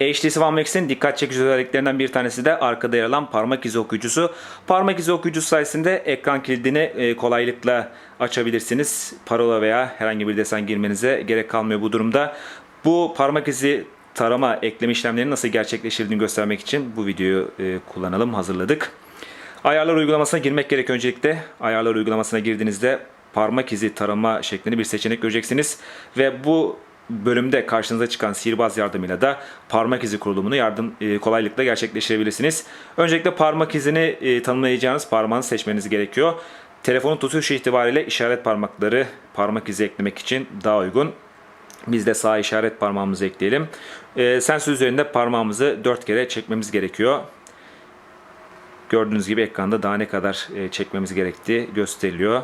HTC One Max'in dikkat çekici özelliklerinden bir tanesi de arkada yer alan parmak izi okuyucusu. Parmak izi okuyucusu sayesinde ekran kilidini e, kolaylıkla açabilirsiniz. Parola veya herhangi bir desen girmenize gerek kalmıyor bu durumda. Bu parmak izi tarama ekleme işlemlerinin nasıl gerçekleştirildiğini göstermek için bu videoyu e, kullanalım, hazırladık. Ayarlar uygulamasına girmek gerek öncelikle. Ayarlar uygulamasına girdiğinizde parmak izi tarama şeklinde bir seçenek göreceksiniz. Ve bu bölümde karşınıza çıkan sihirbaz yardımıyla da parmak izi kurulumunu yardım e, kolaylıkla gerçekleştirebilirsiniz. Öncelikle parmak izini e, tanımlayacağınız parmağını seçmeniz gerekiyor. Telefonun tutuşu itibariyle işaret parmakları parmak izi eklemek için daha uygun. Biz de sağ işaret parmağımızı ekleyelim. E, sensör üzerinde parmağımızı 4 kere çekmemiz gerekiyor. Gördüğünüz gibi ekranda daha ne kadar e, çekmemiz gerektiği gösteriliyor.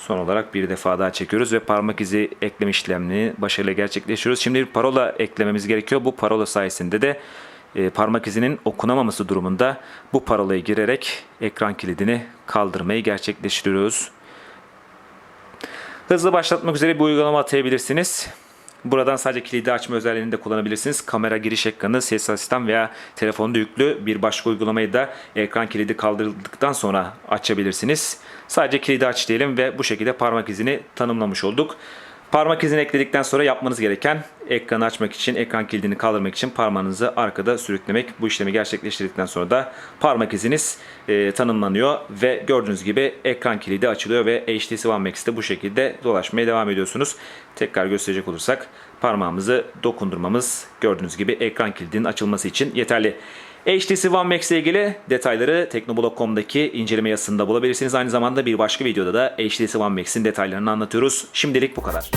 Son olarak bir defa daha çekiyoruz ve parmak izi ekleme işlemini başarıyla gerçekleştiriyoruz. Şimdi bir parola eklememiz gerekiyor. Bu parola sayesinde de e, parmak izinin okunamaması durumunda bu parolayı girerek ekran kilidini kaldırmayı gerçekleştiriyoruz. Hızlı başlatmak üzere bir uygulama atayabilirsiniz. Buradan sadece kilidi açma özelliğini de kullanabilirsiniz. Kamera giriş ekranı, ses asistan veya telefonda yüklü bir başka uygulamayı da ekran kilidi kaldırıldıktan sonra açabilirsiniz. Sadece kilidi aç diyelim ve bu şekilde parmak izini tanımlamış olduk. Parmak izini ekledikten sonra yapmanız gereken ekranı açmak için, ekran kilidini kaldırmak için parmağınızı arkada sürüklemek. Bu işlemi gerçekleştirdikten sonra da parmak iziniz e, tanımlanıyor ve gördüğünüz gibi ekran kilidi açılıyor ve HTC One Max'te bu şekilde dolaşmaya devam ediyorsunuz. Tekrar gösterecek olursak parmağımızı dokundurmamız gördüğünüz gibi ekran kilidinin açılması için yeterli. HTC One Max ile ilgili detayları Teknoblog.com'daki inceleme yazısında bulabilirsiniz. Aynı zamanda bir başka videoda da HTC One Max'in detaylarını anlatıyoruz. Şimdilik bu kadar.